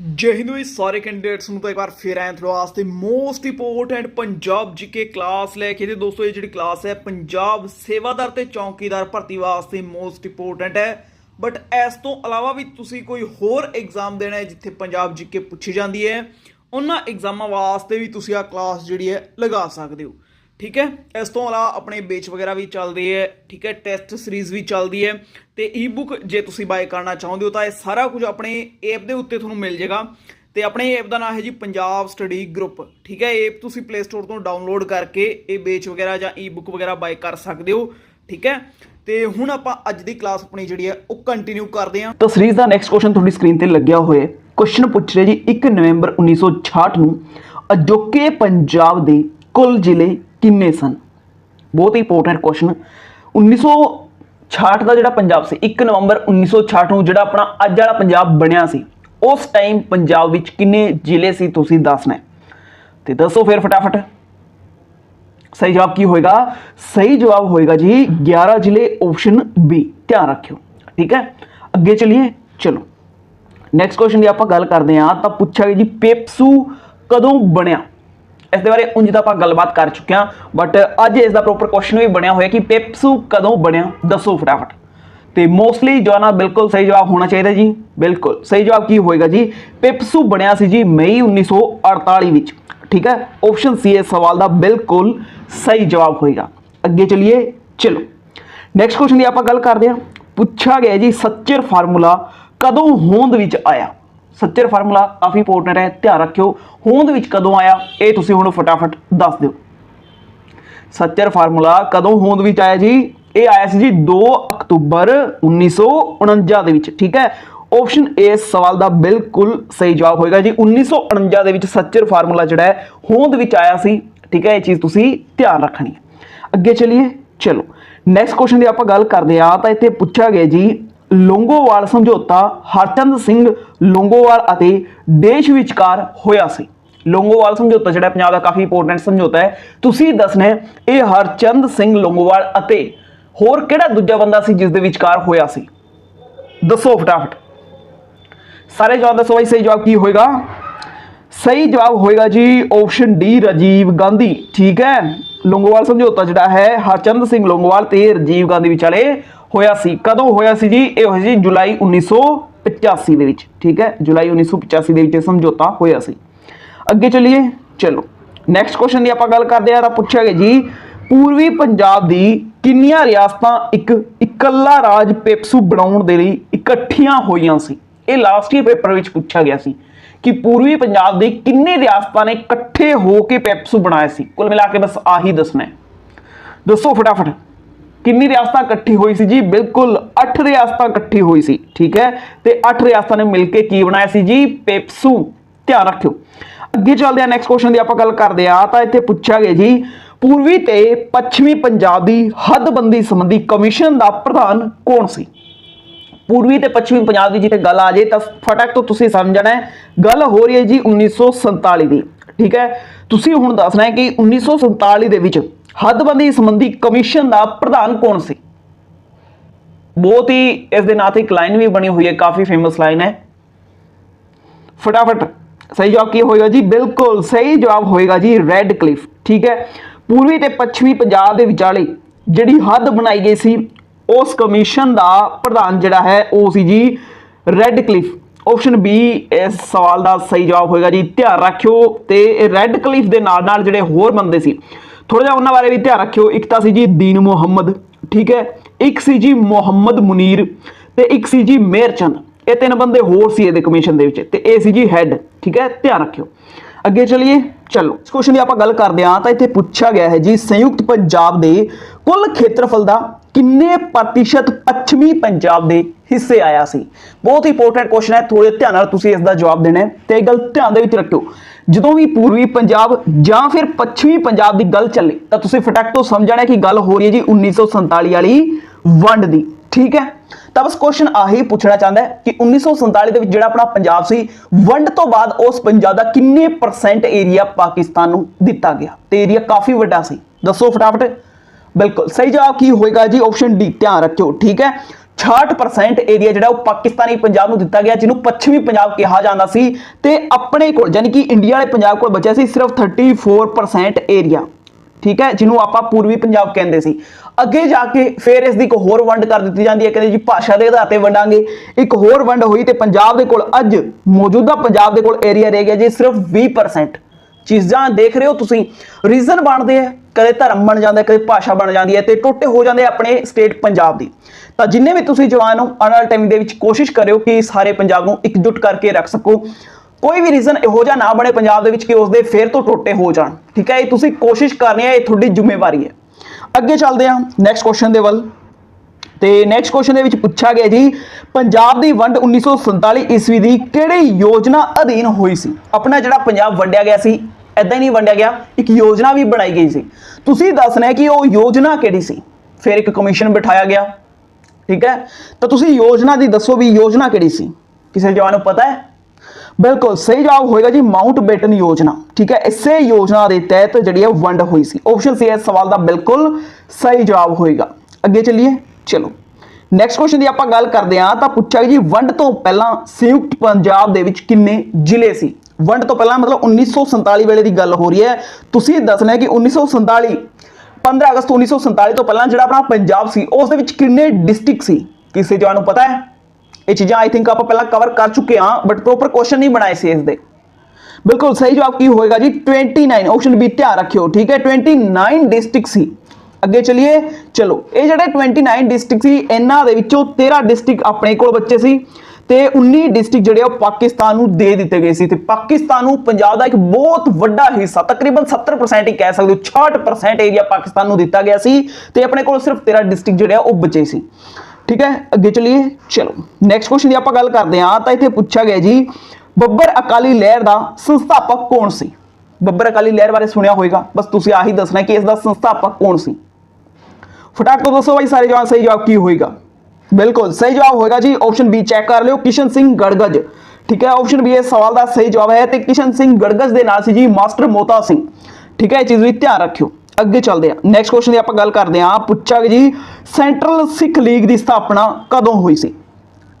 ਜੈ ਹਿੰਦ ਵੀ ਸਾਰੇ ਕੈਂਡੀਡੇਟਸ ਨੂੰ ਤਾਂ ਇੱਕ ਵਾਰ ਫਿਰ ਆਏ ਤੁਹਾਡੇ ਵਾਸਤੇ most important Punjab GK class ਲੈ ਕੇ ਤੇ ਦੋਸਤੋ, ਇਹ ਜਿਹੜੀ ਕਲਾਸ ਹੈ, ਪੰਜਾਬ ਸੇਵਾਦਾਰ ਤੇ ਚੌਕੀਦਾਰ ਭਰਤੀ ਵਾਸਤੇ ਮੋਸਟ ਇੰਪੋਰਟੈਂਟ ਹੈ। ਬਟ ਇਸ ਤੋਂ ਇਲਾਵਾ ਵੀ ਤੁਸੀਂ ਕੋਈ ਹੋਰ ਐਗਜ਼ਾਮ ਦੇਣਾ ਹੈ ਜਿੱਥੇ ਪੰਜਾਬ ਜੀਕੇ ਪੁੱਛੀ ਜਾਂਦੀ ਹੈ, ਉਹਨਾਂ ਐਗਜ਼ਾਮਾਂ ਵਾਸਤੇ ਵੀ ਤੁਸੀਂ ਆ ਕਲਾਸ ਜਿਹੜੀ ਹੈ ਲਗਾ ਸਕਦੇ ਹੋ। ਠੀਕ ਹੈ? ਇਸ ਤੋਂ ਇਲਾਵਾ ਆਪਣੇ ਬੇਚ ਵਗੈਰਾ ਵੀ ਚੱਲਦੇ ਹੈ, ਠੀਕ ਹੈ? ਟੈਸਟ ਸੀਰੀਜ਼ ਵੀ ਚੱਲਦੀ ਹੈ ਤੇ ਈ-ਬੁੱਕ ਜੇ ਤੁਸੀਂ ਬਾਏ ਕਰਨਾ ਚਾਹੁੰਦੇ ਹੋ ਤਾਂ ਇਹ ਸਾਰਾ ਕੁਝ ਆਪਣੇ ਐਪ ਦੇ ਉੱਤੇ ਤੁਹਾਨੂੰ ਮਿਲ ਜਾਏਗਾ ਤੇ ਆਪਣੇ ਐਪ ਦਾ ਨਾਮ ਹੈ ਜੀ ਪੰਜਾਬ ਸਟੱਡੀ ਗਰੁੱਪ ਠੀਕ ਹੈ? ਐਪ ਤੁਸੀਂ ਪਲੇ ਸਟੋਰ ਤੋਂ ਡਾਊਨਲੋਡ ਕਰਕੇ ਇਹ ਬੇਚ ਵਗੈਰਾ ਜਾਂ ਈ-ਬੁੱਕ ਵਗੈਰਾ ਬਾਏ ਕਰ ਸਕਦੇ ਹੋ, ਠੀਕ ਹੈ? ਤੇ ਹੁਣ ਆਪਾਂ ਅੱਜ ਦੀ ਕਲਾਸ ਆਪਣੀ ਜਿਹੜੀ ਹੈ ਉਹ ਕੰਟੀਨਿਊ ਕਰਦੇ ਹਾਂ। ਤਾਂ ਸੀਰੀਜ਼ ਦਾ ਨੈਕਸਟ ਕੁਐਸਚਨ ਤੁਹਾਡੀ ਸਕਰੀਨ ਤੇ ਲੱਗਿਆ ਹੋਇਆ ਹੈ। ਕੁਐਸਚਨ ਪੁੱਛ ਰਿਹਾ ਜੀ 1 ਨਵੰਬਰ 1966 ਨੂੰ ਅਜੋਕੇ ਪੰਜਾਬ ਦੇ ਕੁੱਲ ਜ਼ਿਲ੍ਹੇ ਕਿੰਨੇ ਸਨ? ਬਹੁਤ ਹੀ ਇੰਪੋਰਟੈਂਟ ਕੁਐਸਚਨ 1966 ਦਾ ਜਿਹੜਾ ਪੰਜਾਬ ਸੀ 1 ਨਵੰਬਰ 1966 ਨੂੰ ਜਿਹੜਾ ਆਪਣਾ ਅੱਜ ਵਾਲਾ ਪੰਜਾਬ ਬਣਿਆ ਸੀ, ਉਸ ਟਾਈਮ ਪੰਜਾਬ ਵਿੱਚ ਕਿੰਨੇ ਜ਼ਿਲ੍ਹੇ ਸੀ ਤੁਸੀਂ ਦੱਸਣਾ ਹੈ ਤੇ ਦੱਸੋ ਫਿਰ ਫਟਾਫਟ। ਸਹੀ ਜਵਾਬ ਕੀ ਹੋਏਗਾ? ਸਹੀ ਜਵਾਬ ਹੋਏਗਾ ਜੀ 11 ਜ਼ਿਲ੍ਹੇ ਆਪਸ਼ਨ ਬੀ ਧਿਆਨ ਰੱਖਿਓ, ਠੀਕ ਹੈ? ਅੱਗੇ ਚਲਿਏ, ਚਲੋ। ਨੈਕਸਟ ਕੁਐਸਚਨ ਦੀ ਆਪਾਂ ਗੱਲ ਕਰਦੇ ਹਾਂ, ਤਾਂ ਪੁੱਛਿਆ ਗਿਆ ਜੀ, ਪੇਪਸੂ ਕਦੋਂ ਬਣਿਆ? ਇਸ ਦੇ ਬਾਰੇ ਉਂਝ ਤਾਂ ਆਪਾਂ ਗੱਲਬਾਤ ਕਰ ਚੁੱਕੇ ਹਾਂ ਬਟ ਅੱਜ ਇਸ ਦਾ ਪ੍ਰੋਪਰ ਕੁਐਸਚਨ ਵੀ ਬਣਿਆ ਹੋਇਆ ਕਿ ਪੇਪਸੂ ਕਦੋਂ ਬਣਿਆ? ਦੱਸੋ ਫਟਾਫਟ। ਤੇ ਮੋਸਟਲੀ ਜੋ ਨਾ, ਬਿਲਕੁਲ ਸਹੀ ਜਵਾਬ ਹੋਣਾ ਚਾਹੀਦਾ ਜੀ। ਬਿਲਕੁਲ ਸਹੀ ਜਵਾਬ ਕੀ ਹੋਏਗਾ ਜੀ? ਪੇਪਸੂ ਬਣਿਆ ਸੀ ਜੀ ਮਈ 1948 ਵਿੱਚ। ਠੀਕ ਹੈ? ਆਪਸ਼ਨ ਸੀ ਇਸ ਸਵਾਲ ਦਾ ਬਿਲਕੁਲ ਸਹੀ ਜਵਾਬ ਹੋਏਗਾ। ਅੱਗੇ ਚਲਿਏ, ਚਲੋ। ਨੈਕਸਟ ਕੁਐਸਚਨ ਦੀ ਆਪਾਂ ਗੱਲ ਕਰਦੇ ਹਾਂ। ਪੁੱਛਿਆ ਗਿਆ ਜੀ ਸੱਚਰ ਫਾਰਮੂਲਾ ਕਦੋਂ ਹੋਂਦ ਵਿੱਚ ਆਇਆ? ਸੱਚਰ ਫਾਰਮੂਲਾ ਕਾਫੀ ਇੰਪੋਰਟੈਂਟ ਹੈ, ਧਿਆਨ ਰੱਖਿਓ। ਹੋਂਦ ਵਿੱਚ ਕਦੋਂ ਆਇਆ, ਇਹ ਤੁਸੀਂ ਹੁਣ ਫਟਾਫਟ ਦੱਸ ਦਿਓ। ਸੱਚਰ ਫਾਰਮੂਲਾ ਕਦੋਂ ਹੋਂਦ ਵਿੱਚ ਆਇਆ ਜੀ? ਇਹ ਆਇਆ ਸੀ ਜੀ 2 ਅਕਤੂਬਰ 1949 ਦੇ ਵਿੱਚ, ਠੀਕ ਹੈ? ਆਪਸ਼ਨ ਏ ਇਸ ਸਵਾਲ ਦਾ ਬਿਲਕੁਲ ਸਹੀ ਜਵਾਬ ਹੋਏਗਾ ਜੀ। 1949 ਦੇ ਵਿੱਚ ਸੱਚਰ ਫਾਰਮੂਲਾ ਜਿਹੜਾ ਹੈ, ਹੋਂਦ ਵਿੱਚ ਆਇਆ ਸੀ, ਠੀਕ ਹੈ? ਇਹ ਚੀਜ਼ ਤੁਸੀਂ ਧਿਆਨ ਰੱਖਣੀ ਹੈ। ਅੱਗੇ ਚਲਿਏ, ਚਲੋ। ਨੈਕਸਟ ਕੁਐਸਚਨ ਦੀ ਆਪਾਂ ਗੱਲ ਕਰਦੇ ਆ ਤਾਂ ਇੱਥੇ ਪੁੱਛਿਆ ਗਿਆ ਜੀ ਲੋਂਗੋਵਾਲ ਸਮਝੌਤਾ ਹਰਚੰਦ ਸਿੰਘ ਲੋਂਗੋਵਾਲ ਅਤੇ ਦੇਸ਼ ਵਿਚਕਾਰ ਹੋਇਆ ਸੀ। ਲੋਂਗੋਵਾਲ ਸਮਝੌਤਾ ਜਿਹੜਾ ਪੰਜਾਬ ਦਾ ਕਾਫੀ ਇੰਪੋਰਟੈਂਟ ਸਮਝੌਤਾ ਹੈ। ਤੁਸੀਂ ਦੱਸਣਾ ਇਹ ਹਰਚੰਦ ਸਿੰਘ ਲੋਂਗੋਵਾਲ ਅਤੇ ਹੋਰ ਕਿਹੜਾ ਦੂਜਾ ਬੰਦਾ ਸੀ ਜਿਸ ਦੇ ਵਿਚਕਾਰ ਹੋਇਆ ਸੀ? ਦੱਸੋ ਫਟਾਫਟ। ਸਾਰੇ ਜਵਾਬ ਦੱਸੋ ਬਾਈ, ਸਹੀ ਜਵਾਬ ਕੀ ਹੋਏਗਾ? ਸਹੀ ਜਵਾਬ ਹੋਏਗਾ ਜੀ ਆਪਸ਼ਨ ਡੀ ਰਾਜੀਵ ਗਾਂਧੀ, ਠੀਕ ਹੈ? ਲੋਂਗੋਵਾਲ ਸਮਝੌਤਾ ਜਿਹੜਾ ਹੈ, ਹਰਚੰਦ ਸਿੰਘ ਲੋਂਗੋਵਾਲ ਤੇ ਰਾਜੀਵ ਗਾਂਧੀ ਵਿਚਾਲੇ ਹੋਇਆ ਸੀ। ਕਦੋਂ ਹੋਇਆ ਸੀ ਜੀ? ਇਹ ਹੋਇਆ ਸੀ ਜੁਲਾਈ 1985 ਦੇ ਵਿੱਚ, ਠੀਕ ਹੈ? ਜੁਲਾਈ 1985 ਦੇ ਵਿੱਚ ਇਹ ਸਮਝੌਤਾ ਹੋਇਆ ਸੀ। ਅੱਗੇ ਚਲਿਏ। ਚਲੋ ਨੈਕਸਟ ਕੁਐਸਚਨ ਦੀ ਆਪਾਂ ਗੱਲ ਕਰਦੇ ਆ ਤਾਂ ਪੁੱਛਿਆ ਗਿਆ ਜੀ ਪੂਰਬੀ ਪੰਜਾਬ ਦੀ ਕਿੰਨੀਆਂ ਰਿਆਸਤਾਂ ਇੱਕ ਇਕੱਲਾ ਰਾਜ ਪੇਪਸੂ ਬਣਾਉਣ ਦੇ ਲਈ ਇਕੱਠੀਆਂ ਹੋਈਆਂ ਸੀ? ਇਹ ਲਾਸਟ ਈਅਰ ਪੇਪਰ ਵਿੱਚ ਪੁੱਛਿਆ ਗਿਆ ਸੀ ਕਿ ਪੂਰਬੀ ਪੰਜਾਬ ਦੇ ਕਿੰਨੇ ਰਿਆਸਤਾਂ ਨੇ ਇਕੱਠੇ ਹੋ ਕੇ ਪੈਪਸੂ ਬਣਾਇਆ ਸੀ? ਕੁੱਲ ਮਿਲਾ ਕੇ ਬਸ ਆਹੀ ਦੱਸਣਾ ਹੈ। ਦੱਸੋ ਫਟਾਫਟ। ਕਿੰਨੀ ਰਿਆਸਤਾਂ ਇਕੱਠੀ ਹੋਈ ਸੀ ਜੀ? ਬਿਲਕੁਲ 8 ਰਿਆਸਤਾਂ ਇਕੱਠੀ ਹੋਈ ਸੀ, ਠੀਕ ਹੈ? ਤੇ 8 ਰਿਆਸਤਾਂ ਨੇ ਮਿਲ ਕੇ ਕੀ ਬਣਾਇਆ ਸੀ ਜੀ? ਪੇਪਸੂ। ਧਿਆਨ ਰੱਖਿਓ। ਅੱਗੇ ਚੱਲਦੇ ਆ ਨੈਕਸਟ ਕੁਐਸਚਨ ਦੀ ਆਪਾਂ ਗੱਲ ਕਰਦੇ ਆ ਤਾਂ ਇੱਥੇ ਪੁੱਛਿਆ ਗਿਆ ਜੀ, ਪੂਰਬੀ ਤੇ ਪੱਛਮੀ ਪੰਜਾਬ ਦੀ ਹੱਦਬੰਦੀ ਸੰਬੰਧੀ ਕਮਿਸ਼ਨ ਦਾ ਪ੍ਰਧਾਨ ਕੌਣ ਸੀ? ਪੂਰਬੀ ਤੇ ਪੱਛਮੀ ਪੰਜਾਬ ਦੀ ਜਿੱਥੇ ਗੱਲ ਆ ਜੇ ਤਾਂ ਫਟਾਕ ਤੋਂ ਤੁਸੀਂ ਸਮਝਣਾ ਹੈ। ਗੱਲ ਹੋ ਰਹੀ ਹੈ ਜੀ 1947 ਦੀ। ਠੀਕ ਹੈ? ਤੁਸੀਂ ਹੁਣ ਦੱਸਣਾ ਹੈ ਕਿ 1947 ਦੇ ਵਿੱਚ ਹੱਦਬੰਦੀ ਸੰਬੰਧੀ ਕਮਿਸ਼ਨ ਦਾ ਪ੍ਰਧਾਨ ਕੌਣ ਸੀ? ਬਹੁਤ ਹੀ ਇਸ ਦੇ ਨਾਂ ਇੱਕ ਲਾਈਨ ਵੀ ਬਣੀ ਹੋਈ ਹੈ, ਕਾਫੀ ਫੇਮਸ ਲਾਈਨ ਹੈ। ਫਟਾਫਟ, ਸਹੀ ਜਵਾਬ ਕੀ ਹੋਏਗਾ ਜੀ? ਬਿਲਕੁਲ ਸਹੀ ਜਵਾਬ ਹੋਏਗਾ ਜੀ ਰੈੱਡ ਕਲਿਫ ਠੀਕ ਹੈ? ਪੂਰਬੀ ਤੇ ਪੱਛਮੀ ਪੰਜਾਬ ਦੇ ਵਿਚਾਲੇ ਜਿਹੜੀ ਹੱਦ ਬਣਾਈ ਗਈ ਸੀ, ਉਸ ਕਮਿਸ਼ਨ ਦਾ ਪ੍ਰਧਾਨ ਜਿਹੜਾ ਹੈ, ਉਹ ਸੀ ਜੀ ਰੈੱਡ ਕਲਿਫ ਆਪਸ਼ਨ ਬੀ ਇਸ ਸਵਾਲ ਦਾ ਸਹੀ ਜਵਾਬ ਹੋਏਗਾ ਜੀ। ਧਿਆਨ ਰੱਖਿਓ ਤੇ ਰੈੱਡ ਕਲੀਫ ਦੇ ਨਾਲ ਨਾਲ ਜਿਹੜੇ ਹੋਰ ਬੰਦੇ ਸੀ ਥੋੜਾ ਜਿਹਾ ਉਹਨਾਂ ਬਾਰੇ ਵੀ ਧਿਆਨ ਰੱਖਿਓ। ਇੱਕ ਤਾਂ ਸੀ ਜੀ ਦੀਨ ਮੁਹੰਮਦ, ਠੀਕ ਹੈ? ਇੱਕ ਸੀ ਜੀ ਮੁਹੰਮਦ ਮੁਨੀਰ ਤੇ ਇੱਕ ਸੀ ਜੀ ਮੇਰਚੰਦ ਇਹ ਤਿੰਨ ਬੰਦੇ ਹੋਰ ਸੀ ਇਹਦੇ ਕਮਿਸ਼ਨ ਦੇ ਵਿੱਚ ਤੇ ਇਹ ਸੀ ਜੀ ਹੈੱਡ ਠੀਕ ਹੈ? ਧਿਆਨ ਰੱਖਿਓ। ਅੱਗੇ ਚਲਿਏ। ਚਲੋ, ਇਸ ਕੁਐਸਚਨ ਦੀ ਆਪਾਂ ਗੱਲ ਕਰਦੇ ਹਾਂ ਤਾਂ ਇੱਥੇ ਪੁੱਛਿਆ ਗਿਆ ਹੈ ਜੀ, ਸੰਯੁਕਤ ਪੰਜਾਬ ਦੇ ਕੁੱਲ ਖੇਤਰਫਲ ਦਾ ਕਿੰਨੇ ਪ੍ਰਤੀਸ਼ਤ ਪੱਛਮੀ ਪੰਜਾਬ ਦੇ ਹਿੱਸੇ ਆਇਆ ਸੀ? ਬਹੁਤ ਇੰਪੋਰਟੈਂਟ ਕੁਐਸਚਨ ਹੈ ਥੋੜੇ ਧਿਆਨ ਨਾਲ ਤੁਸੀਂ ਇਸ ਦਾ ਜਵਾਬ ਦੇਣਾ ਹੈ ਤੇ ਇਹ ਗੱਲ ਧਿਆਨ ਦੇ ਵਿੱਚ ਰੱਖਿਓ। ਜਦੋਂ ਵੀ ਪੂਰਬੀ ਪੰਜਾਬ ਜਾਂ ਫਿਰ ਪੱਛਮੀ ਪੰਜਾਬ ਦੀ ਗੱਲ ਚੱਲੇ, ਤਾਂ ਤੁਸੀਂ ਫਟਾਕ ਤੋਂ ਸਮਝਣਾ ਕਿ ਗੱਲ ਹੋ ਰਹੀ ਹੈ ਜੀ 1947 ਵਾਲੀ ਵੰਡ ਦੀ, ਠੀਕ ਹੈ? ਤਾਂ ਬਸ ਕੁਐਸਚਨ ਆਹੀ ਪੁੱਛਣਾ ਚਾਹੁੰਦਾ ਹੈ ਕਿ 1947 ਦੇ ਵਿੱਚ ਜਿਹੜਾ ਆਪਣਾ ਪੰਜਾਬ ਸੀ, ਵੰਡ ਤੋਂ ਬਾਅਦ ਉਸ ਪੰਜਾਬ ਦਾ ਕਿੰਨੇ ਪਰਸੈਂਟ ਏਰੀਆ ਪਾਕਿਸਤਾਨ ਨੂੰ ਦਿੱਤਾ ਗਿਆ? ਤੇ ਏਰੀਆ ਕਾਫੀ ਵੱਡਾ ਸੀ। ਦੱਸੋ ਫਟਾਫਟ। ਬਿਲਕੁਲ ਸਹੀ ਜਵਾਬ ਕੀ ਹੋਏਗਾ ਜੀ? ਆਪਸ਼ਨ ਡੀ ਧਿਆਨ ਰੱਖਿਓ, ਠੀਕ ਹੈ? 66% ਏਰੀਆ ਜਿਹੜਾ ਉਹ ਪਾਕਿਸਤਾਨੀ ਪੰਜਾਬ ਨੂੰ ਦਿੱਤਾ ਗਿਆ, ਜਿਹਨੂੰ ਪੱਛਮੀ ਪੰਜਾਬ ਕਿਹਾ ਜਾਂਦਾ ਸੀ ਤੇ ਆਪਣੇ ਕੋਲ ਯਾਨੀ ਕਿ ਇੰਡੀਆ ਵਾਲੇ ਪੰਜਾਬ ਕੋਲ ਬਚਿਆ ਸੀ ਸਿਰਫ 34% ਏਰੀਆ ਠੀਕ ਹੈ? ਜਿਹਨੂੰ ਆਪਾਂ ਪੂਰਬੀ ਪੰਜਾਬ ਕਹਿੰਦੇ ਸੀ। ਅੱਗੇ ਜਾ ਕੇ ਫਿਰ ਇਸ ਦੀ ਇੱਕ ਹੋਰ ਵੰਡ ਕਰ ਦਿੱਤੀ ਜਾਂਦੀ ਹੈ, ਕਹਿੰਦੇ ਜੀ ਭਾਸ਼ਾ ਦੇ ਆਧਾਰ ਤੇ ਵੰਡਾਂਗੇ। ਇੱਕ ਹੋਰ ਵੰਡ ਹੋਈ ਤੇ ਪੰਜਾਬ ਦੇ ਕੋਲ ਅੱਜ ਮੌਜੂਦਾ ਪੰਜਾਬ ਦੇ ਕੋਲ ਏਰੀਆ ਰਹਿ ਗਿਆ ਜੀ ਸਿਰਫ 20% ਚੀਜ਼ਾਂ ਦੇਖ ਰਹੇ ਹੋ ਤੁਸੀਂ। ਰੀਜ਼ਨ ਬਣਦੇ ਆ, ਕਦੇ ਧਰਮ ਬਣ ਜਾਂਦਾ, ਕਦੇ ਭਾਸ਼ਾ ਬਣ ਜਾਂਦੀ ਹੈ ਤੇ ਟੋਟੇ ਹੋ ਜਾਂਦੇ ਆਪਣੇ ਸਟੇਟ ਪੰਜਾਬ ਦੀ। ਤਾਂ ਜਿੰਨੇ ਵੀ ਤੁਸੀਂ ਜਵਾਨ ਹੋ, ਆਉਣ ਵਾਲੇ ਟਾਈਮ ਦੇ ਵਿੱਚ ਕੋਸ਼ਿਸ਼ ਕਰਿਓ ਕਿ ਸਾਰੇ ਪੰਜਾਬ ਨੂੰ ਇਕਜੁੱਟ ਕਰਕੇ ਰੱਖ ਸਕੋ। ਕੋਈ ਵੀ ਰੀਜ਼ਨ ਇਹੋ ਜਿਹਾ ਨਾ ਬਣੇ ਪੰਜਾਬ ਦੇ ਵਿੱਚ ਕਿ ਉਸਦੇ ਫੇਰ ਤੋਂ ਟੋਟੇ ਹੋ ਜਾਣ। ਠੀਕ ਹੈ, ਇਹ ਤੁਸੀਂ ਕੋਸ਼ਿਸ਼ ਕਰਨੀ ਹੈ, ਇਹ ਤੁਹਾਡੀ ਜ਼ਿੰਮੇਵਾਰੀ ਹੈ। ਅੱਗੇ ਚੱਲਦੇ ਹਾਂ ਨੈਕਸਟ ਕੁਐਸਚਨ ਦੇ ਵੱਲ। ਤੇ ਨੈਕਸਟ ਕੁਐਸਚਨ ਦੇ ਵਿੱਚ ਪੁੱਛਿਆ ਗਿਆ ਜੀ, ਪੰਜਾਬ ਦੀ ਵੰਡ 1947 ਈਸਵੀ ਦੀ ਕਿਹੜੀ ਯੋਜਨਾ ਅਧੀਨ ਹੋਈ ਸੀ? ਆਪਣਾ ਜਿਹੜਾ ਪੰਜਾਬ ਵੰਡਿਆ ਗਿਆ ਸੀ ਐਦਾਂ ਹੀ ਨਹੀਂ ਵੰਡਿਆ ਗਿਆ, ਇੱਕ ਯੋਜਨਾ ਵੀ ਬਣਾਈ ਗਈ ਸੀ। ਤੁਸੀਂ ਦੱਸਣਾ ਹੈ ਕਿ ਉਹ ਯੋਜਨਾ ਕਿਹੜੀ ਸੀ? ਫਿਰ ਇੱਕ ਕਮਿਸ਼ਨ ਬਿਠਾਇਆ ਗਿਆ। ਠੀਕ ਹੈ? ਤਾਂ ਤੁਸੀਂ ਯੋਜਨਾ ਦੀ ਦੱਸੋ ਵੀ ਯੋਜਨਾ ਕਿਹੜੀ ਸੀ? ਕਿਸੇ ਜਵਾਨ ਨੂੰ ਪਤਾ ਹੈ? ਬਿਲਕੁਲ ਸਹੀ ਜਵਾਬ ਹੋਏਗਾ ਜੀ ਮਾਊਂਟ ਬੇਟਨ ਯੋਜਨਾ। ਠੀਕ ਹੈ? ਇਸੇ ਯੋਜਨਾ ਦੇ ਤਹਿਤ ਜਿਹੜੀ ਹੈ ਵੰਡ ਹੋਈ ਸੀ। ਆਪਸ਼ਨ ਸੀ ਇਸ ਸਵਾਲ ਦਾ ਬਿਲਕੁਲ ਸਹੀ ਜਵਾਬ ਹੋਏਗਾ। ਅੱਗੇ ਚੱਲੀਏ? ਚਲੋ। ਨੈਕਸਟ ਕੁਐਸਚਨ ਦੀ ਆਪਾਂ ਗੱਲ ਕਰਦੇ ਹਾਂ, ਤਾਂ ਪੁੱਛਿਆ ਜੀ ਵੰਡ ਤੋਂ ਪਹਿਲਾਂ ਸੰਯੁਕਤ ਪੰਜਾਬ ਦੇ ਵਿੱਚ ਕਿੰਨੇ ਜ਼ਿਲ੍ਹੇ ਸੀ? ਵੰਡ ਤੋਂ ਪਹਿਲਾਂ ਮਤਲਬ 1947 ਵੇਲੇ ਦੀ ਗੱਲ ਹੋ ਰਹੀ ਹੈ। ਤੁਸੀਂ ਦੱਸਣਾ ਹੈ ਕਿ 1947 15 ਅਗਸਤ 1947 ਤੋਂ ਪਹਿਲਾਂ ਜਿਹੜਾ ਆਪਣਾ ਪੰਜਾਬ ਸੀ, ਉਸ ਦੇ ਵਿੱਚ ਕਿੰਨੇ ਡਿਸਟ੍ਰਿਕਟ ਸੀ? ਕਿਸੇ ਜਵਾਨ ਨੂੰ ਪਤਾ ਹੈ? ਇਹ ਚੀਜ਼ਾਂ ਆਈ ਥਿੰਕ ਆਪਾਂ ਪਹਿਲਾਂ ਕਵਰ ਕਰ ਚੁੱਕੇ ਹਾਂ ਬਟ ਪ੍ਰੋਪਰ ਕੁਐਸਚਨ ਨਹੀਂ ਬਣਾਏ ਸੀ ਇਸ ਦੇ। ਬਿਲਕੁਲ ਸਹੀ ਜਵਾਬ ਕੀ ਹੋਏਗਾ ਜੀ? 29 ਆਪਸ਼ਨ ਬੀ ਧਿਆਨ ਰੱਖਿਓ, ਠੀਕ ਹੈ? 29 ਡਿਸਟ੍ਰਿਕਟ ਸੀ। ਅੱਗੇ ਚਲਿਏ, ਚਲੋ, ਇਹ ਜਿਹੜੇ 29 ਡਿਸਟ੍ਰਿਕਟ ਸੀ, ਇਹਨਾਂ ਦੇ ਵਿੱਚੋਂ 13 ਡਿਸਟ੍ਰਿਕਟ ਆਪਣੇ ਕੋਲ ਬੱਚੇ ਸੀ। ਤੇ 19 ਡਿਸਟ੍ਰਿਕਟ ਜਿਹੜੇ ਆ ਉਹ ਪਾਕਿਸਤਾਨ ਨੂੰ ਦੇ ਦਿੱਤੇ ਗਏ ਸੀ ਤੇ ਪਾਕਿਸਤਾਨ ਨੂੰ ਪੰਜਾਬ ਦਾ ਇੱਕ ਬਹੁਤ ਵੱਡਾ ਹਿੱਸਾ, ਤਕਰੀਬਨ 70% ਹੀ ਕਹਿ ਸਕਦੇ ਹੋ 66% ਏਰੀਆ ਪਾਕਿਸਤਾਨ ਨੂੰ ਦਿੱਤਾ ਗਿਆ ਸੀ ਤੇ ਆਪਣੇ ਕੋਲ ਸਿਰਫ 13 ਡਿਸਟ੍ਰਿਕਟ ਜਿਹੜੇ ਆ ਉਹ ਬਚੇ ਸੀ। ਠੀਕ ਹੈ? ਅੱਗੇ ਚਲੀਏ। ਚਲੋ ਨੈਕਸਟ ਕੁਐਸਚਨ ਦੀ ਆਪਾਂ ਗੱਲ ਕਰਦੇ ਹਾਂ। ਤਾਂ ਇੱਥੇ ਪੁੱਛਿਆ ਗਿਆ ਜੀ, ਬੱਬਰ ਅਕਾਲੀ ਲਹਿਰ ਦਾ ਸੰਸਥਾਪਕ ਕੌਣ ਸੀ? ਬੱਬਰ ਅਕਾਲੀ ਲਹਿਰ ਬਾਰੇ ਸੁਣਿਆ ਹੋਵੇਗਾ ਬਸ ਤੁਸੀਂ ਆਹੀ ਦੱਸਣਾ ਕਿ ਇਸ ਦਾ ਸੰਸਥਾਪਕ ਕੌਣ ਸੀ? ਫਟਾਕ ਤੋਂ ਦੱਸੋ ਬਾਈ ਸਾਰੇ ਜਵਾਬ ਸਹੀ ਜਵਾਬ ਕੀ ਹੋਏਗਾ? ਬਿਲਕੁਲ, ਸਹੀ ਜਵਾਬ ਹੋਏਗਾ ਜੀ। ਆਪਸ਼ਨ ਬੀ ਚੈੱਕ ਕਰ ਲਿਓ, ਕਿਸ਼ਨ ਸਿੰਘ ਗੜਗਜ। ਠੀਕ ਹੈ ਆਪਸ਼ਨ ਬੀ ਇਸ ਸਵਾਲ ਦਾ ਸਹੀ ਜਵਾਬ ਹੈ ਤੇ ਕਿਸ਼ਨ ਸਿੰਘ ਗੜਗਜ ਦੇ ਨਾਲ ਸੀ ਜੀ ਮਾਸਟਰ ਮੋਤਾ ਸਿੰਘ। ਠੀਕ ਹੈ, ਇਹ ਚੀਜ਼ ਵੀ ਧਿਆਨ ਰੱਖਿਓ। ਅੱਗੇ ਚੱਲਦੇ ਹਾਂ। ਨੈਕਸਟ ਕੁਐਸਚਨ ਦੀ ਆਪਾਂ ਗੱਲ ਕਰਦੇ ਹਾਂ। ਪੁੱਛਾਂਗੇ ਜੀ ਸੈਂਟਰਲ ਸਿੱਖ ਲੀਗ ਦੀ ਸਥਾਪਨਾ ਕਦੋਂ ਹੋਈ ਸੀ?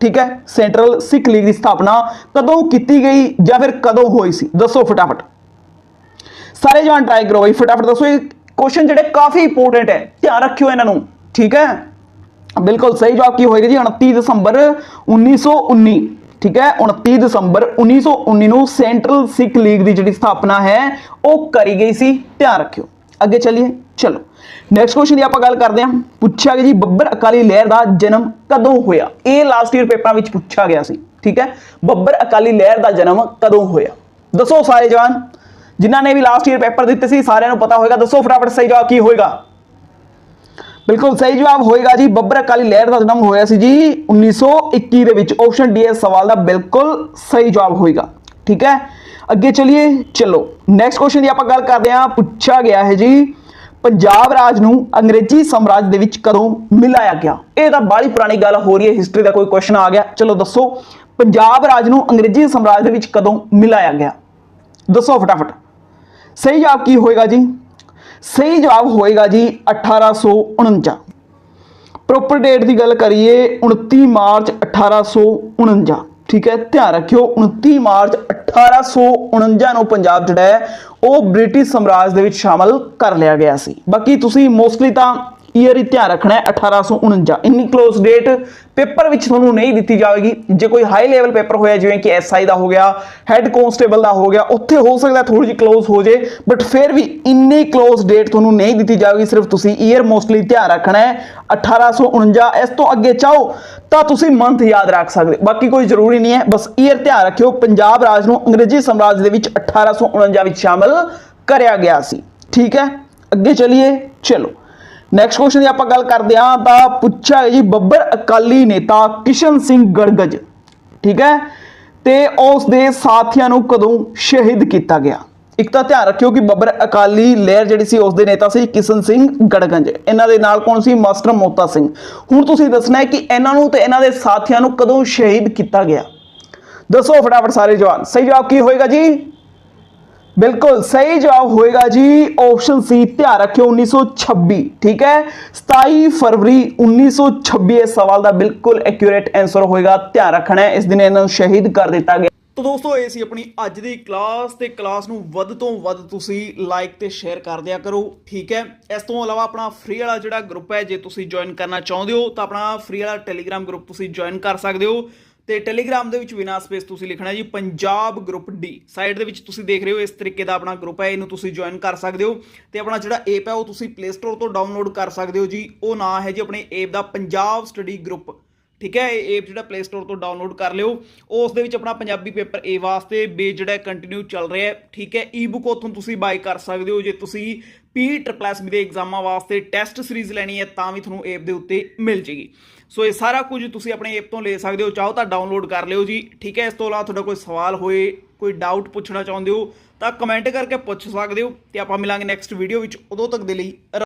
ਠੀਕ ਹੈ ਸੈਂਟਰਲ ਸਿੱਖ ਲੀਗ ਦੀ ਸਥਾਪਨਾ ਕਦੋਂ ਕੀਤੀ ਗਈ ਜਾਂ ਫਿਰ ਕਦੋਂ ਹੋਈ ਸੀ? ਦੱਸੋ ਫਟਾਫਟ। ਸਾਰੇ ਜਵਾਨ ਟਰਾਈ ਕਰੋ ਬਈ। ਫਟਾਫਟ ਦੱਸੋ, ਇਹ ਕੁਐਸਚਨ ਜਿਹੜੇ ਕਾਫੀ ਇੰਪੋਰਟੈਂਟ ਹੈ। ਧਿਆਨ ਰੱਖਿਓ ਇਹਨਾਂ ਨੂੰ। ਠੀਕ ਹੈ? ਬਿਲਕੁਲ ਸਹੀ ਜਵਾਬ ਕੀ ਹੋਏਗਾ ਜੀ? 29 ਦਸੰਬਰ 1919 ਠੀਕ ਹੈ? 29 ਦਸੰਬਰ 1919 ਨੂੰ ਸੈਂਟਰਲ ਸਿੱਖ ਲੀਗ ਦੀ ਜਿਹੜੀ ਸਥਾਪਨਾ ਹੈ, ਉਹ ਕਰੀ ਗਈ ਸੀ। ਧਿਆਨ ਰੱਖਿਓ। ਅੱਗੇ ਚੱਲੀਏ। ਚਲੋ ਨੈਕਸਟ ਕੁਐਸਚਨ ਦੀ ਆਪਾਂ ਗੱਲ ਕਰਦੇ ਹਾਂ। ਪੁੱਛਿਆ ਗਿਆ ਜੀ, ਬੱਬਰ ਅਕਾਲੀ ਲਹਿਰ ਦਾ ਜਨਮ ਕਦੋਂ ਹੋਇਆ? ਇਹ ਲਾਸਟ ਈਅਰ ਪੇਪਰਾਂ ਵਿੱਚ ਪੁੱਛਿਆ ਗਿਆ ਸੀ, ਠੀਕ ਹੈ? ਬੱਬਰ ਅਕਾਲੀ ਲਹਿਰ ਦਾ ਜਨਮ ਕਦੋਂ ਹੋਇਆ? ਦੱਸੋ ਸਾਰੇ ਜਵਾਨ। ਜਿਨ੍ਹਾਂ ਨੇ ਵੀ ਲਾਸਟ ਈਅਰ ਪੇਪਰ ਦਿੱਤੇ ਸੀ, ਸਾਰਿਆਂ ਨੂੰ ਪਤਾ ਹੋਏਗਾ। ਦੱਸੋ ਫਟਾਫਟ ਸਹੀ ਜਵਾਬ ਕੀ ਹੋਏਗਾ? ਬਿਲਕੁਲ ਸਹੀ ਜਵਾਬ ਹੋਏਗਾ ਜੀ। ਬੱਬਰ ਅਕਾਲੀ ਲਹਿਰ ਦਾ ਜਨਮ ਹੋਇਆ ਸੀ ਜੀ 1921 ਦੇ ਵਿੱਚ। ਆਪਸ਼ਨ ਡੀ ਇਸ ਸਵਾਲ ਦਾ ਬਿਲਕੁਲ ਸਹੀ ਜਵਾਬ ਹੋਏਗਾ। ਠੀਕ ਹੈ? ਅੱਗੇ ਚਲਿਏ। ਚਲੋ ਨੈਕਸਟ ਕੁਐਸਚਨ ਦੀ ਆਪਾਂ ਗੱਲ ਕਰਦੇ ਹਾਂ। ਪੁੱਛਿਆ ਗਿਆ ਹੈ ਜੀ, ਪੰਜਾਬ ਰਾਜ ਨੂੰ ਅੰਗਰੇਜ਼ੀ ਸਾਮਰਾਜ ਦੇ ਵਿੱਚ ਕਦੋਂ ਮਿਲਾਇਆ ਗਿਆ? ਇਹ ਤਾਂ ਬਾਹਲੀ ਪੁਰਾਣੀ ਗੱਲ ਹੋ ਰਹੀ ਹੈ। ਹਿਸਟਰੀ ਦਾ ਕੋਈ ਕੁਐਸਚਨ ਆ ਗਿਆ। ਚਲੋ ਦੱਸੋ, ਪੰਜਾਬ ਰਾਜ ਨੂੰ ਅੰਗਰੇਜ਼ੀ ਸਾਮਰਾਜ ਦੇ ਵਿੱਚ ਕਦੋਂ ਮਿਲਾਇਆ ਗਿਆ? ਦੱਸੋ ਫਟਾਫਟ। ਸਹੀ ਜਵਾਬ ਕੀ ਹੋਏਗਾ ਜੀ? ਸਹੀ ਜਵਾਬ ਹੋਏਗਾ ਜੀ 1849 ਪ੍ਰੋਪਰ ਡੇਟ ਦੀ ਗੱਲ ਕਰੀਏ 29 ਮਾਰਚ 1849 ਠੀਕ ਹੈ, ਧਿਆਨ ਰੱਖਿਓ 29 ਮਾਰਚ 1849 ਨੂੰ ਪੰਜਾਬ ਜਿਹੜਾ ਹੈ, ਉਹ ਬ੍ਰਿਟਿਸ਼ ਸਾਮਰਾਜ ਦੇ ਵਿੱਚ ਸ਼ਾਮਲ ਕਰ ਲਿਆ ਗਿਆ ਸੀ। ਬਾਕੀ ਤੁਸੀਂ ਮੋਸਟਲੀ ਤਾਂ ਈਅਰ ਹੀ ਧਿਆਨ ਰੱਖਣਾ ਹੈ 1849 ਇੰਨੀ ক্লোਜ਼ ਡੇਟ ਪੇਪਰ ਵਿੱਚ ਤੁਹਾਨੂੰ ਨਹੀਂ ਦਿੱਤੀ ਜਾਵੇਗੀ। ਜੇ ਕੋਈ ਹਾਈ ਲੈਵਲ ਪੇਪਰ ਹੋਇਆ, ਜਿਵੇਂ ਕਿ ਐਸਆਈ ਦਾ ਹੋ ਗਿਆ ਹੈੱਡ ਕਾਂਸਟੇਬਲ ਦਾ ਹੋ ਗਿਆ, ਉੱਥੇ ਹੋ ਸਕਦਾ ਥੋੜੀ ਜਿਹੀ ক্লোਜ਼ ਹੋ ਜੇ ਬਟ ਫਿਰ ਵੀ ਇੰਨੀ ক্লোਜ਼ ਡੇਟ ਤੁਹਾਨੂੰ ਨਹੀਂ ਦਿੱਤੀ ਜਾਵੇਗੀ, ਸਿਰਫ ਤੁਸੀਂ ਈਅਰ ਮੋਸਟਲੀ ਧਿਆਨ ਰੱਖਣਾ ਹੈ 1849 ਇਸ ਤੋਂ ਅੱਗੇ ਚਾਹੋ, ਤਾਂ ਤੁਸੀਂ ਮੰਥ ਯਾਦ ਰੱਖ ਸਕਦੇ ਬਾਕੀ ਕੋਈ ਜ਼ਰੂਰੀ ਨਹੀਂ ਹੈ, ਬਸ ਈਅਰ ਧਿਆਨ ਰੱਖਿਓ। ਪੰਜਾਬ ਰਾਜ ਨੂੰ ਅੰਗਰੇਜ਼ੀ ਸਾਮਰਾਜ ਦੇ ਵਿੱਚ 1849 ਵਿੱਚ ਸ਼ਾਮਲ ਕਰਿਆ ਗਿਆ ਸੀ। ਠੀਕ ਹੈ? ਅੱਗੇ ਚਲੀਏ, ਚਲੋ। ਨੈਕਸਟ ਕੁਐਸਚਨ ਦੀ ਆਪਾਂ ਗੱਲ ਕਰਦੇ ਹਾਂ, ਤਾਂ ਪੁੱਛਿਆ ਜੀ ਬੱਬਰ ਅਕਾਲੀ ਨੇਤਾ ਕਿਸ਼ਨ ਸਿੰਘ ਗੜਗਜ, ਠੀਕ ਹੈ? ਤੇ ਉਸ ਦੇ ਸਾਥੀਆਂ ਨੂੰ ਕਦੋਂ ਸ਼ਹੀਦ ਕੀਤਾ ਗਿਆ? ਇੱਕ ਤਾਂ ਧਿਆਨ ਰੱਖਿਓ ਕਿ ਬੱਬਰ ਅਕਾਲੀ ਲਹਿਰ ਜਿਹੜੀ ਸੀ ਉਸ ਦੇ ਨੇਤਾ ਸੀ ਕਿਸ਼ਨ ਸਿੰਘ ਗੜਗੰਜ। ਇਹਨਾਂ ਦੇ ਨਾਲ ਕੌਣ ਸੀ? ਮਾਸਟਰ ਮੋਤਾ ਸਿੰਘ। ਹੁਣ ਤੁਸੀਂ ਦੱਸਣਾ ਹੈ ਕਿ ਇਹਨਾਂ ਨੂੰ ਤੇ ਇਹਨਾਂ ਦੇ ਸਾਥੀਆਂ ਨੂੰ ਕਦੋਂ ਸ਼ਹੀਦ ਕੀਤਾ ਗਿਆ? ਦੱਸੋ ਫਟਾਫਟ ਸਾਰੇ ਜਵਾਨ। ਸਹੀ ਜਵਾਬ ਕੀ ਹੋਏਗਾ ਜੀ? ਬਿਲਕੁਲ ਸਹੀ ਜਵਾਬ ਹੋਏਗਾ ਜੀ। ਆਪਸ਼ਨ ਸੀ ਧਿਆਨ ਰੱਖਿਓ 1926 ਠੀਕ ਹੈ? 27 ਫਰਵਰੀ 1926 ਇਸ ਸਵਾਲ ਦਾ ਬਿਲਕੁਲ ਐਕਿਊਰੇਟ ਆਨਸਰ ਹੋਏਗਾ। ਧਿਆਨ ਰੱਖਣਾ ਹੈ, ਇਸ ਦਿਨ ਇਹਨਾਂ ਨੂੰ ਸ਼ਹੀਦ ਕਰ ਦਿੱਤਾ ਗਿਆ। ਤੋ ਦੋਸਤੋ, ਇਹ ਸੀ ਆਪਣੀ ਅੱਜ ਦੀ ਕਲਾਸ ਤੇ ਕਲਾਸ ਨੂੰ ਵੱਧ ਤੋਂ ਵੱਧ ਤੁਸੀਂ ਲਾਈਕ ਤੇ ਸ਼ੇਅਰ ਕਰ ਦਿਆ ਕਰੋ, ਠੀਕ ਹੈ? ਇਸ ਤੋਂ ਇਲਾਵਾ ਆਪਣਾ ਫ੍ਰੀ ਵਾਲਾ ਜਿਹੜਾ ਗਰੁੱਪ ਹੈ, ਜੇ ਤੁਸੀਂ ਜੁਆਇਨ ਕਰਨਾ ਚਾਹੁੰਦੇ ਹੋ, ਤਾਂ ਆਪਣਾ ਫ੍ਰੀ ਵਾਲਾ ਟੈਲੀਗ੍ਰਾਮ ਗਰੁੱਪ ਤੁਸੀਂ ਜੁਆਇਨ ਕਰ ਸਕਦੇ ਹੋ। ਤੇ ਟੈਲੀਗ੍ਰਾਮ ਦੇ ਵਿੱਚ ਬਿਨਾ ਸਪੇਸ ਤੁਸੀਂ ਲਿਖਣਾ ਜੀ ਪੰਜਾਬ ਗਰੁੱਪ ਡੀ ਸਾਈਡ ਦੇ ਵਿੱਚ ਤੁਸੀਂ ਦੇਖ ਰਹੇ ਹੋ ਇਸ ਤਰੀਕੇ ਦਾ ਆਪਣਾ ਗਰੁੱਪ ਹੈ, ਇਹਨੂੰ ਤੁਸੀਂ ਜੁਆਇਨ ਕਰ ਸਕਦੇ ਹੋ ਤੇ ਆਪਣਾ ਜਿਹੜਾ ਐਪ ਹੈ ਉਹ ਤੁਸੀਂ ਪਲੇ ਸਟੋਰ ਤੋਂ ਡਾਊਨਲੋਡ ਕਰ ਸਕਦੇ ਹੋ ਜੀ। ਉਹ ਨਾਂ ਹੈ ਜੀ ਆਪਣੇ ਐਪ ਦਾ ਪੰਜਾਬ ਸਟੱਡੀ ਗਰੁੱਪ ਠੀਕ ਹੈ, ਇਹ ਐਪ ਜਿਹੜਾ ਪਲੇ ਸਟੋਰ ਤੋਂ ਡਾਊਨਲੋਡ ਕਰ ਲਿਓ। ਉਸ ਦੇ ਵਿੱਚ ਆਪਣਾ ਪੰਜਾਬੀ ਪੇਪਰ A ਵਾਸਤੇ ਬੇ ਜਿਹੜਾ ਕੰਟੀਨਿਊ ਚੱਲ ਰਿਹਾ ਹੈ। ਠੀਕ ਹੈ ਈ-ਬੁੱਕ ਉੱਥੋਂ ਤੁਸੀਂ ਬਾਈ ਕਰ ਸਕਦੇ ਹੋ। ਜੇ ਤੁਸੀਂ ਪੀ ਟ੍ਰਿਪਲ ਦੇ ਐਗਜ਼ਾਮਾਂ ਵਾਸਤੇ ਟੈਸਟ ਸੀਰੀਜ਼ ਲੈਣੀ ਹੈ, ਤਾਂ ਵੀ ਤੁਹਾਨੂੰ ਐਪ ਦੇ ਉੱਤੇ ਮਿਲ ਜੇਗੀ। ਸੋ ਇਹ ਸਾਰਾ ਕੁਝ ਤੁਸੀਂ ਆਪਣੇ ਐਪ ਤੋਂ ਲੈ ਸਕਦੇ ਹੋ, ਚਾਹੋ ਤਾਂ ਡਾਊਨਲੋਡ ਕਰ ਲਿਓ ਜੀ। ਠੀਕ ਹੈ, ਇਸ ਤੋਂ ਇਲਾਵਾ ਤੁਹਾਡਾ ਕੋਈ ਸਵਾਲ ਹੋਏ, ਕੋਈ ਡਾਊਟ ਪੁੱਛਣਾ ਚਾਹੁੰਦੇ ਹੋ, ਤਾਂ ਕਮੈਂਟ ਕਰਕੇ ਪੁੱਛ ਸਕਦੇ ਹੋ, ਤੇ ਆਪਾਂ ਮਿਲਾਂਗੇ ਨੈਕਸਟ ਵੀਡੀਓ ਵਿੱਚ। ਉਦੋਂ ਤੱਕ ਦੇ ਲਈ